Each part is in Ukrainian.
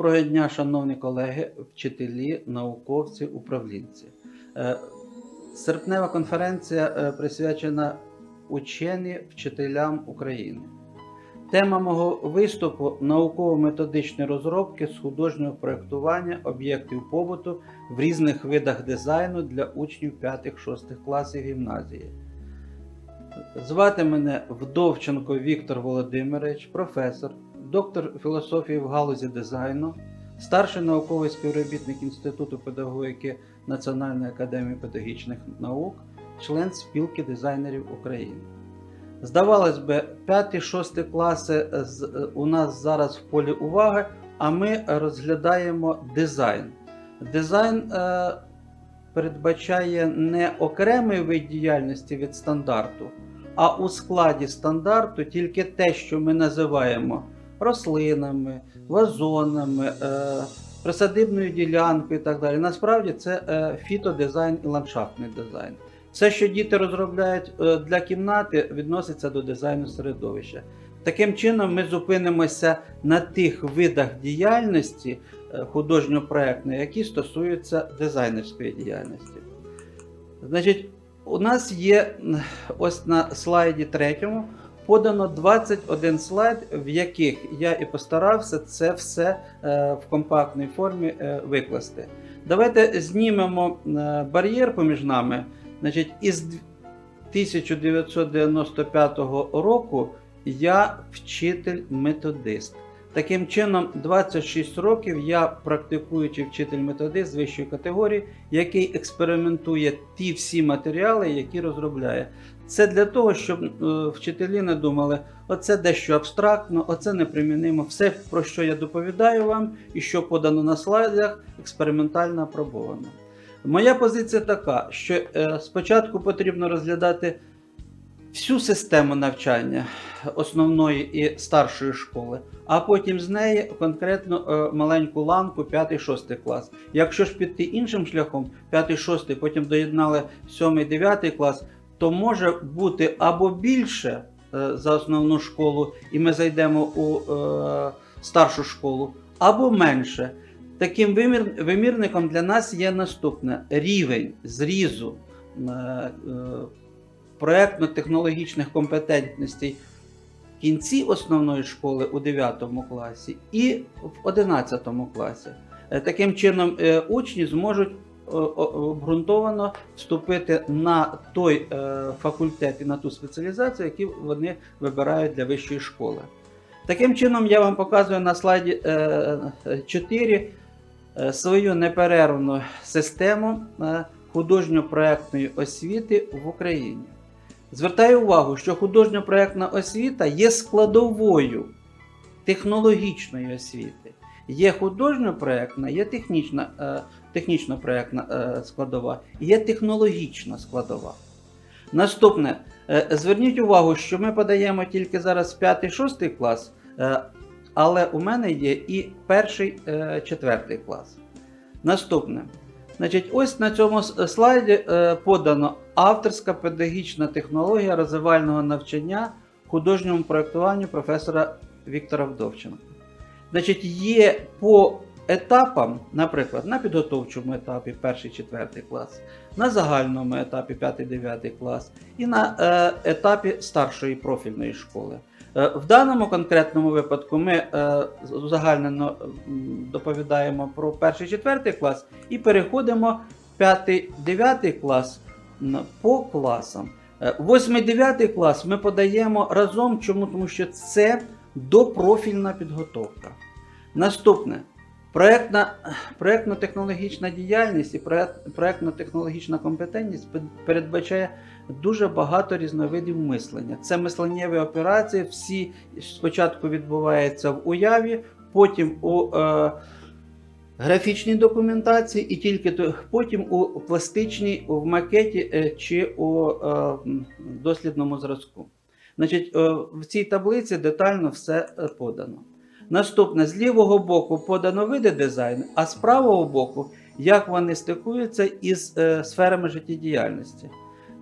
Доброго дня, шановні колеги, вчителі, науковці, управлінці. Е, Серпнева конференція е, присвячена учені вчителям України. Тема мого виступу науково-методичні розробки з художнього проєктування об'єктів побуту в різних видах дизайну для учнів 5-6 класів гімназії. Звати мене Вдовченко Віктор Володимирович, професор, доктор філософії в галузі дизайну, старший науковий співробітник Інституту педагогіки Національної академії педагогічних наук, член спілки дизайнерів України. Здавалось би, 5-6 класи у нас зараз в полі уваги, а ми розглядаємо дизайн. Дизайн е, передбачає не окремий вид діяльності від стандарту, а у складі стандарту тільки те, що ми називаємо рослинами, вазонами, е, присадибною ділянкою і так далі. Насправді це е, фітодизайн і ландшафтний дизайн. Все, що діти розробляють е, для кімнати, відноситься до дизайну середовища. Таким чином, ми зупинимося на тих видах діяльності художньо-проектної, які стосуються дизайнерської діяльності. Значить, у нас є ось на слайді третьому подано 21 слайд, в яких я і постарався це все е, в компактній формі е, викласти. Давайте знімемо е, бар'єр поміж нами. Значить, із 1995 року я вчитель-методист. Таким чином, 26 років я практикуючий вчитель-методист з вищої категорії, який експериментує ті всі матеріали, які розробляє. Це для того, щоб е, вчителі не думали, оце дещо абстрактно, оце непримінимо. Все, про що я доповідаю вам і що подано на слайдах, експериментально апробовано. Моя позиція така, що е, спочатку потрібно розглядати всю систему навчання основної і старшої школи, а потім з неї конкретно е, маленьку ланку 5-6 клас. Якщо ж піти іншим шляхом, 5-6, потім доєднали 7-9 клас, то може бути або більше е, за основну школу, і ми зайдемо у е, старшу школу, або менше. Таким вимір, вимірником для нас є наступне: рівень зрізу е, е, проєктно-технологічних компетентностей в кінці основної школи у 9 класі і в 11 класі. Е, Таким чином, учні зможуть обґрунтовано вступити на той е, факультет і на ту спеціалізацію, яку вони вибирають для вищої школи. Таким чином, я вам показую на слайді е, 4 е, свою неперервну систему е, художньо-проектної освіти в Україні. Звертаю увагу, що художньо-проектна освіта є складовою технологічної освіти. Є художньо-проектна, є технічна, е, технічно-проектна е, складова, є технологічна складова. Наступне, е, зверніть увагу, що ми подаємо тільки зараз 5-6 клас, але у мене є і перший, е, четвертий клас. Наступне. Значить, ось на цьому слайді подано авторська педагогічна технологія розвивального навчання художньому проєктуванню професора Віктора Вдовченка. Значить, є по етапам, наприклад, на підготовчому етапі 1-4 клас, на загальному етапі 5-9 клас і на е, етапі старшої профільної школи. Е, В даному конкретному випадку ми е, з- узагальнено м, доповідаємо про 1-4 клас і переходимо 5-9 клас по класам. 8-9 клас ми подаємо разом. Чому? Тому що це допрофільна підготовка. Наступне. Проектна, проектно-технологічна діяльність і проектно-технологічна компетентність передбачає дуже багато різновидів мислення. Це мисленнєві операції, всі спочатку відбуваються в уяві, потім у е, графічній документації, і тільки потім у пластичній, в макеті е, чи у е, дослідному зразку. Значить, е, в цій таблиці детально все е, подано. Наступне, з лівого боку подано види дизайну, а з правого боку, як вони стикуються із е, сферами життєдіяльності.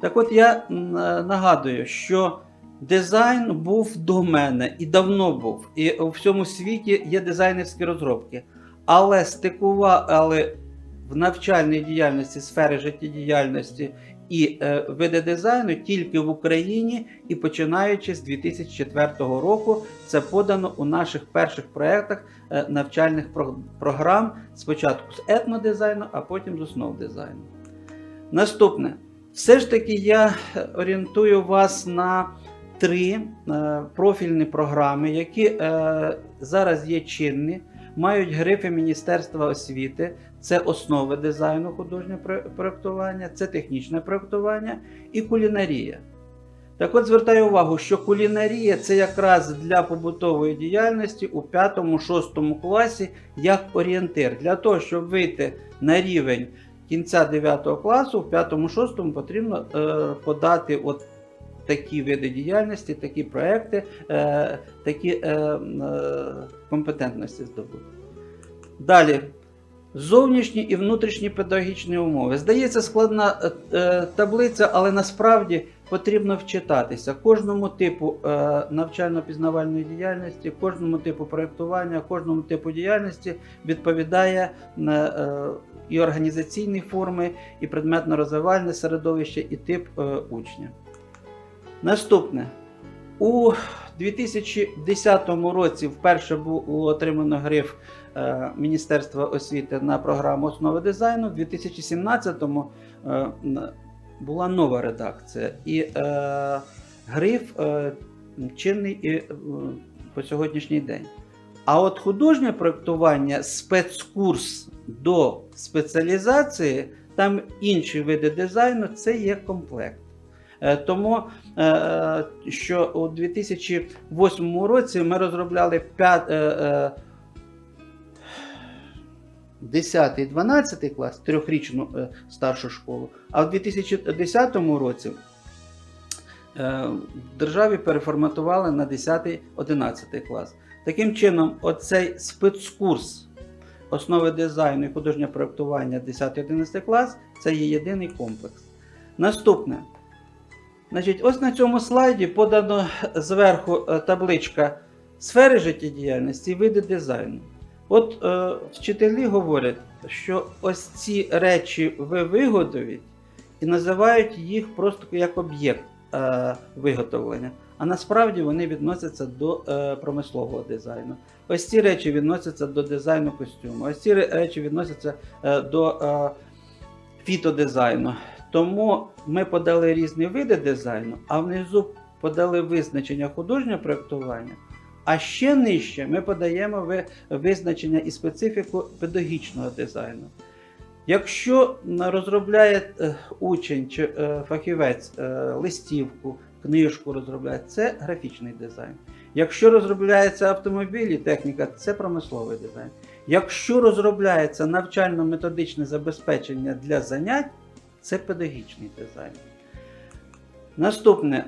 Так от я е, нагадую, що дизайн був до мене і давно був. І у всьому світі є дизайнерські розробки. але стикували в навчальній діяльності, сфери життєдіяльності і е, види дизайну тільки в Україні і починаючи з 2004 року, це подано у наших перших проєктах е, навчальних про- програм спочатку з етнодизайну, а потім з основ дизайну. Наступне. Все ж таки я е, орієнтую вас на три профільні програми, які зараз є чинні, мають грифи Міністерства освіти. Це основи дизайну художнього про- проєктування, це технічне проєктування і кулінарія. Так от звертаю увагу, що кулінарія це якраз для побутової діяльності у 5-6 класі як орієнтир. Для того, щоб вийти на рівень кінця 9 класу, в 5-6 потрібно е, подати от такі види діяльності, такі проекти, е, такі е, е, компетентності здобути. Далі. Зовнішні і внутрішні педагогічні умови. Здається, складна таблиця, але насправді потрібно вчитатися кожному типу навчально-пізнавальної діяльності, кожному типу проєктування, кожному типу діяльності відповідає і організаційні форми, і предметно-розвивальне середовище, і тип учня. Наступне. У 2010 році вперше було отримано гриф е, Міністерства освіти на програму основи дизайну. В 2017-му е, була нова редакція. І е, гриф чинний і по сьогоднішній день. А от художнє проєктування, спецкурс до спеціалізації, там інші види дизайну, це є комплект. Тому що у 2008 році ми розробляли 5, е, е, 10 12 клас, трьохрічну е, старшу школу, а в 2010 році е, в державі переформатували на 10-11 клас. Таким чином, оцей спецкурс основи дизайну і художнього проєктування 10-11 клас це є єдиний комплекс. Наступне. Значить, ось на цьому слайді подано зверху е, табличка сфери життєдіяльності і види дизайну. От е, вчителі говорять, що ось ці речі ви виготовіть і називають їх просто як об'єкт е, виготовлення. А насправді вони відносяться до е, промислового дизайну. Ось ці речі відносяться до дизайну костюму, ось ці речі відносяться е, до е, фітодизайну. Тому ми подали різні види дизайну, а внизу подали визначення художнього проєктування. А ще нижче ми подаємо визначення і специфіку педагогічного дизайну. Якщо розробляє е, учень чи е, фахівець е, листівку, книжку розробляє, це графічний дизайн. Якщо розробляється автомобіль і техніка, це промисловий дизайн. Якщо розробляється навчально-методичне забезпечення для занять, це педагогічний дизайн. Наступне.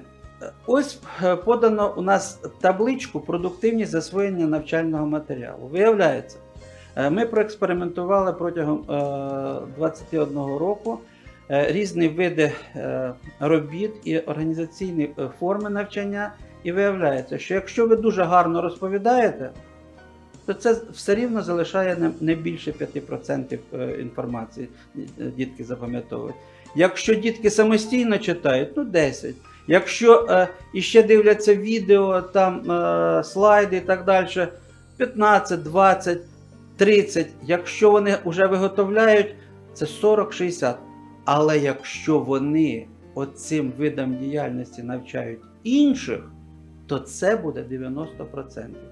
Ось е, подано у нас табличку продуктивність засвоєння навчального матеріалу. Виявляється, е, ми проекспериментували протягом е, 21 року е, різні види робіт і організаційні форми навчання. І виявляється, що якщо ви дуже гарно розповідаєте, то це все рівно залишає не- більше 5% е, інформації, е, дітки запам'ятовують. Якщо дітки самостійно читають, ну 10. Якщо е, іще дивляться відео, там слайди і так далі, 15, 20, 30. Якщо вони вже виготовляють, це 40-60. Але якщо вони оцим видам діяльності навчають інших, то це буде 90%.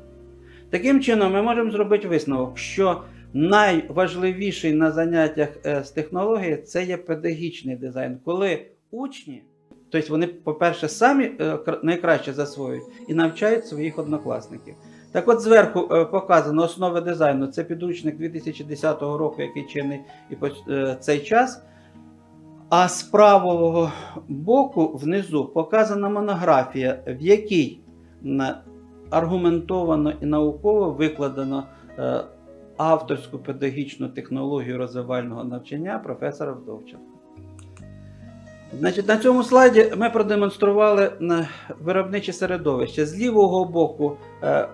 Таким чином, ми можемо зробити висновок, що найважливіший на заняттях е, з технології це є педагогічний дизайн, коли учні, тобто вони, по-перше, самі е, найкраще засвоюють і навчають своїх однокласників. Так от зверху е, показано основи дизайну. Це підручник 2010 року, який чинний і по цей час. А з правого боку внизу показана монографія, в якій аргументовано і науково викладено е, авторську педагогічну технологію розвивального навчання професора Вдовченка. Значить, на цьому слайді ми продемонстрували е, виробниче середовище. З лівого боку е,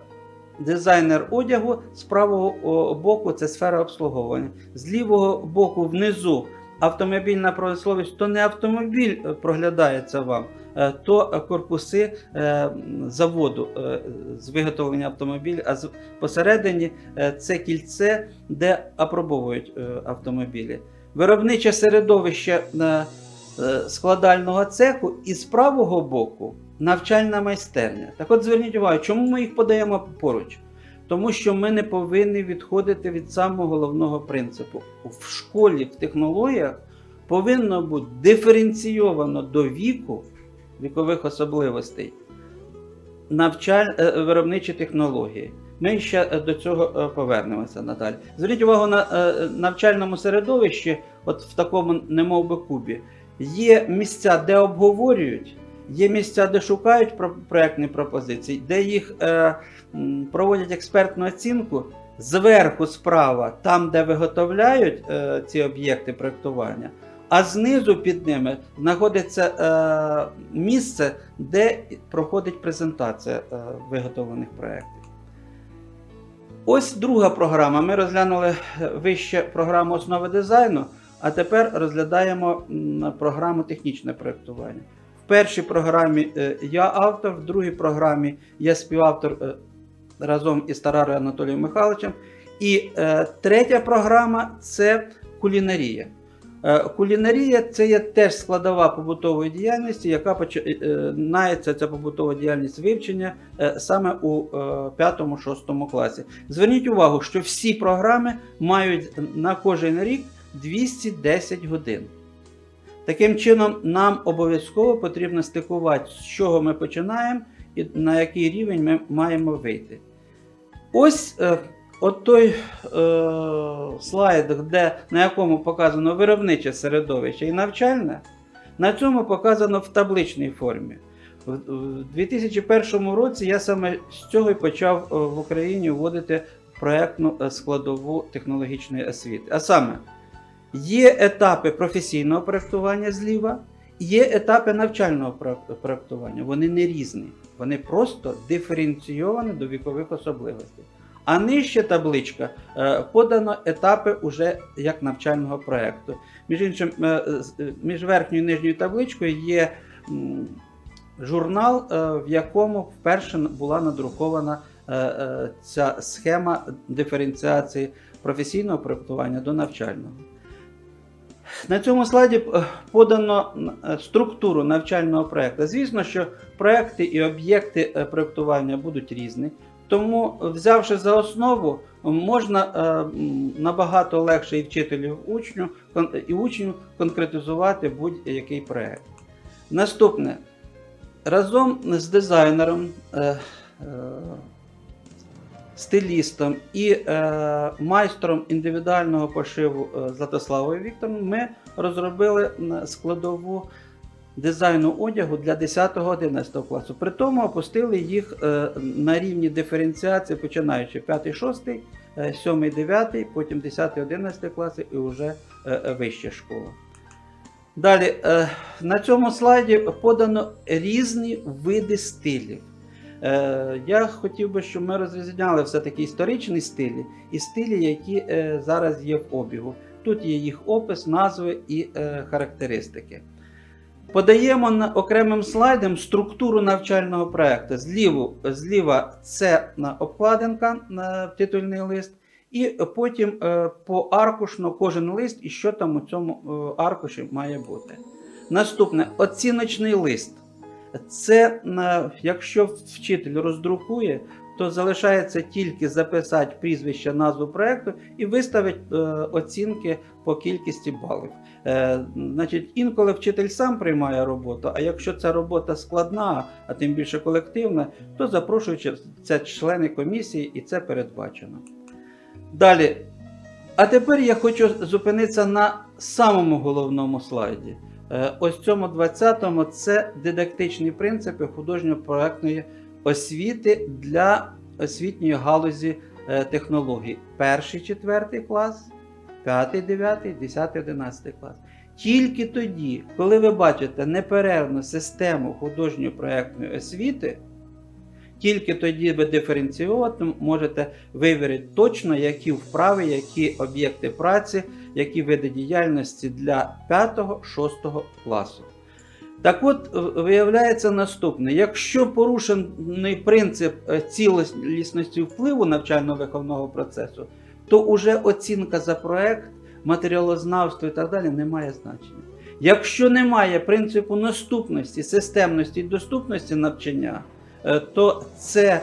дизайнер одягу, з правого боку це сфера обслуговування, з лівого боку внизу автомобільна промисловість, то не автомобіль проглядається вам, то е, корпуси е, заводу е, з виготовлення автомобіля, а посередині е, це кільце, де апробовують е, автомобілі. Виробниче середовище е, е, складального цеху і з правого боку навчальна майстерня. Так от зверніть увагу, чому ми їх подаємо поруч? Тому що ми не повинні відходити від самого головного принципу. В школі, в технологіях повинно бути диференційовано до віку вікових особливостей навчаль... е, виробничі технології. Ми ще е, до цього е, повернемося надалі. Зверніть увагу на навчальному середовищі, от в такому немов би кубі, є місця, де обговорюють, є місця, де шукають про- проектні пропозиції, де їх проводять експертну оцінку. Зверху справа, там, де виготовляють е, ці об'єкти проектування, а знизу під ними знаходиться е, місце, де проходить презентація е, виготовлених проєктів. Ось друга програма. Ми розглянули е, вище програму основи дизайну, а тепер розглядаємо програму технічне проєктування. В першій програмі е, я автор, в другій програмі я співавтор е, разом із Тарарою Анатолієм Михайловичем. І третя програма це кулінарія. Е, Кулінарія це є теж складова побутової діяльності, яка починається ця побутова діяльність вивчення е, саме у 5-6 класі. Зверніть увагу, що всі програми мають на кожен рік 210 годин. Таким чином, нам обов'язково потрібно стикувати, з чого ми починаємо і на який рівень ми маємо вийти. Ось е, от той е, слайд, де, на якому показано виробниче середовище і навчальне, на цьому показано в табличній формі. В 2001 році я саме з цього і почав е, в Україні вводити проєктну е, складову технологічної освіти. А саме, є етапи професійного проєктування зліва, є етапи навчального проєк- проєктування. Вони не різні, вони просто диференційовані до вікових особливостей. А нижче табличка е, подано етапи уже як навчального проєкту. Між іншим, е, е, між верхньою і нижньою табличкою є журнал, в якому вперше була надрукована ця схема диференціації професійного проєктування до навчального. На цьому слайді подано структуру навчального проєкту. Звісно, що проекти і об'єкти проєктування будуть різні. Тому, взявши за основу, можна е, набагато легше і вчителю, учню, і учню конкретизувати будь-який проєкт. Наступне. Разом з дизайнером, е, е, стилістом і майстром індивідуального пошиву Златославою Віктором ми розробили складову дизайну одягу для 10-11 класу. При тому опустили їх е, на рівні диференціації, починаючи 5, 6, 7, 9, потім 10, 11 класи і вже е, е, вища школа. Далі, е, на цьому слайді подано різні види стилів. Е, Я хотів би, щоб ми розрізняли все-таки історичні стилі і стилі, які е, зараз є в обігу. Тут є їх опис, назви і е, характеристики. Подаємо окремим слайдом структуру навчального проєкту. Зліву, зліва це обкладинка на титульний лист, і потім е, поаркушно кожен лист і що там у цьому е, аркуші має бути. Наступне оціночний лист. Це е, якщо вчитель роздрукує, то залишається тільки записати прізвище, назву проєкту і виставити е, оцінки по кількості балів. Е, значить, інколи вчитель сам приймає роботу, а якщо ця робота складна, а тим більше колективна, то запрошуються члени комісії і це передбачено. Далі. А тепер я хочу зупинитися на самому головному слайді. Е, Ось цьому 20-му це дидактичні принципи художньо-проектної освіти для освітньої галузі е, технологій. Перший, четвертий клас, п'ятий, дев'ятий, десятий, одинадцятий клас. Тільки тоді, коли ви бачите неперервну систему художньо-проектної освіти, Тільки тоді ви диференціювати можете вивірити точно, які вправи, які об'єкти праці, які види діяльності для 5-6 класу. Так от, е, виявляється наступне: якщо порушений принцип е, цілісності впливу навчально-виховного процесу, то уже оцінка за проект, матеріалознавство і так далі не має значення. Якщо немає принципу наступності, системності і доступності навчання, е, то це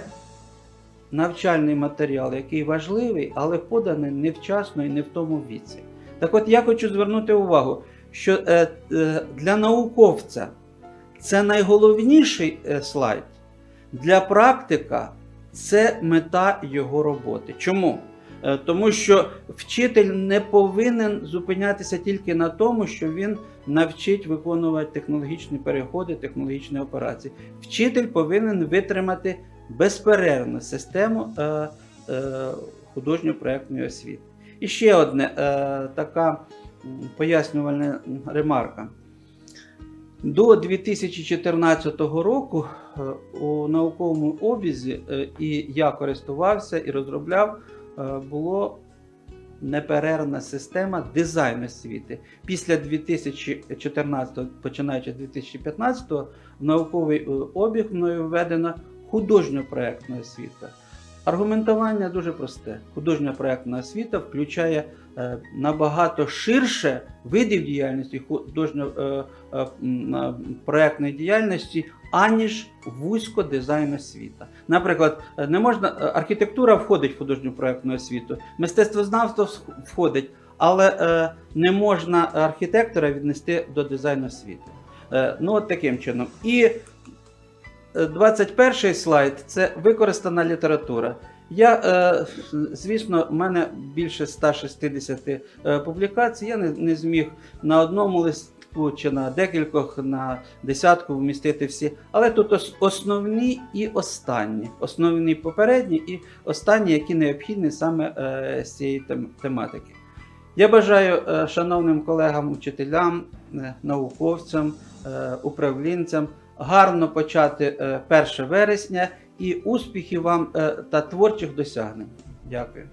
навчальний матеріал, який важливий, але поданий невчасно і не в тому віці. Так от я хочу звернути увагу, що е, е, для науковця це найголовніший е, слайд, для практика це мета його роботи. Чому? Тому що вчитель не повинен зупинятися тільки на тому, що він навчить виконувати технологічні переходи, технологічні операції. Вчитель повинен витримати безперервну систему художньо-проєктної освіти. І ще одне е, така пояснювальна ремарка. До 2014 року е, у науковому обізі е, і я користувався і розробляв, е, було неперервна система дизайну освіти. Після 2014, починаючи з 2015, в науковий обіг мною введена художньо-проєктна освіта. Аргументування дуже просте. Художня проєктна освіта включає набагато ширше видів діяльності художньо-проєктної діяльності, аніж вузько дизайн освіта. Наприклад, е, не можна е, архітектура входить в художню проєктну освіту, мистецтвознавство вс- входить, але е, не можна архітектора віднести до дизайну освіти. Е, ну, от таким чином. І е, 21 слайд це використана література. Я, е, звісно, в мене більше 160 е, публікацій. Я не, зміг на одному листку чи на декількох, на десятку вмістити всі. Але тут основні і останні. Основні попередні і останні, які необхідні саме е, з цієї тематики. Я бажаю шановним колегам, учителям, науковцям, управлінцям гарно почати е, 1 вересня і успіхів вам е, та творчих досягнень. Дякую.